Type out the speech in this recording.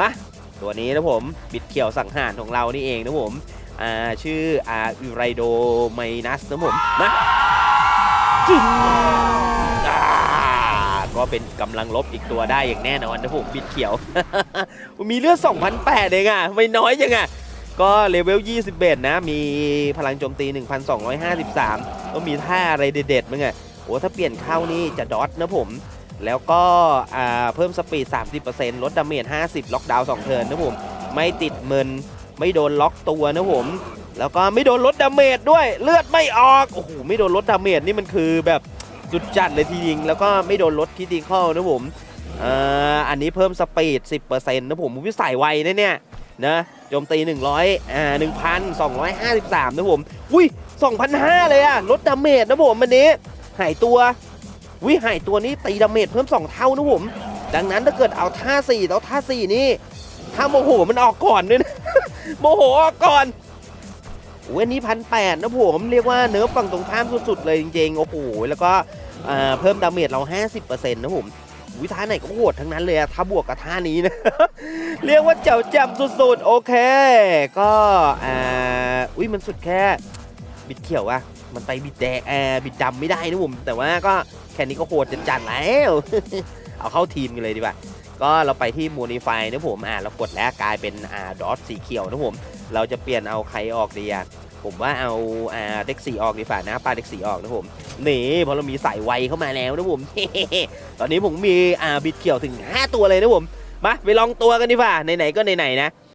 มาตัวนี้นะผมบิดเขียวสังหารของเรานี่เองนะผมอ่าชื่ออาอิไรโดไมนัสนะผมมาจึงก็เป็นกำลังลบอีกตัวได้อย่างแน่นอนนะผมบิดเขียว มีเลือด2,008เองอะไม่น้อยยังอะก็เลเวล 21 นะ มีพลังโจมตี 1,253 ก็มีท่าอะไรเด็ดๆมั้งอะโอ้ถ้าเปลี่ยนเข้านี่จะดอทนะผม แล้วก็เพิ่มสปีด 30%ลดดาเมจ 50 ล็อกดาวน์2เทิร์นนะผม ไม่ติดเมิน ไม่โดนล็อกตัวนะผม แล้วก็ไม่โดนลดดาเมจด้วย เลือดไม่ออก โอ้โห ไม่โดนลดดาเมจนี่มันคือแบบสุดจัดเลยทีเดียวแล้วก็ไม่โดนลดคิดดีเข้านะผมอันนี้เพิ่มสปีด 10%นะผมผมวิสัยไวนะเนี่ยนะโจมตี 100 อ่า 1,253 นะผม อุ้ย 2,500 เลยอะลดดาเมจนะผมวันนี้ หายตัว วิหายตัวนี้ตีดาเมจเพิ่ม 2 เท่านะผม ดังนั้นถ้าเกิดเอาท่า4แล้วท่า 4 นี่ ถ้าโมโหมันออกก่อนด้วยนะ โมโหออกก่อนอุ้นนี้พันแปดนะผม เรียกว่าเนิร์ฟฝั่งตรงข้ามสุดๆเลยจริงๆ โอ้โห แล้วก็เพิ่มดาเมจเรา 50%นะผมวิท่าไหนก็โหดทั้งนั้นเลยถ้าบวกกับท่านี้นะ เรียกว่าเจ๋วแจ่มสุดๆ โอเค ก็อ่าอุ้ยมันสุดแค่บิดเขียวอะมันไปบิดแดงแอร์บิดดำไม่ได้นะผม แต่ว่าก็ แค่นี้ก็โหดจัดๆแล้ว เอาเข้าทีมกันเลยดีกว่า ก็เราไปที่ Modify นะผมอ่าเรากดแล้วกลายเป็นอ่าดอทสีเขียวนะผม เราจะเปลี่ยนเอาใครออกดีอะผมว่าเอาอ่าเด็กสีออกดีฝ่านะปลาเด็กสีออกนะผมนี่พราะเรามีสายไวเข้ามาแล้วนะผมตอนนี้ผมมีอ่าบิดเขียวถึง 5 ตัวเลยนะผมมาไปลองตัวกันดีกว่าไหนๆก็ไหนๆนะ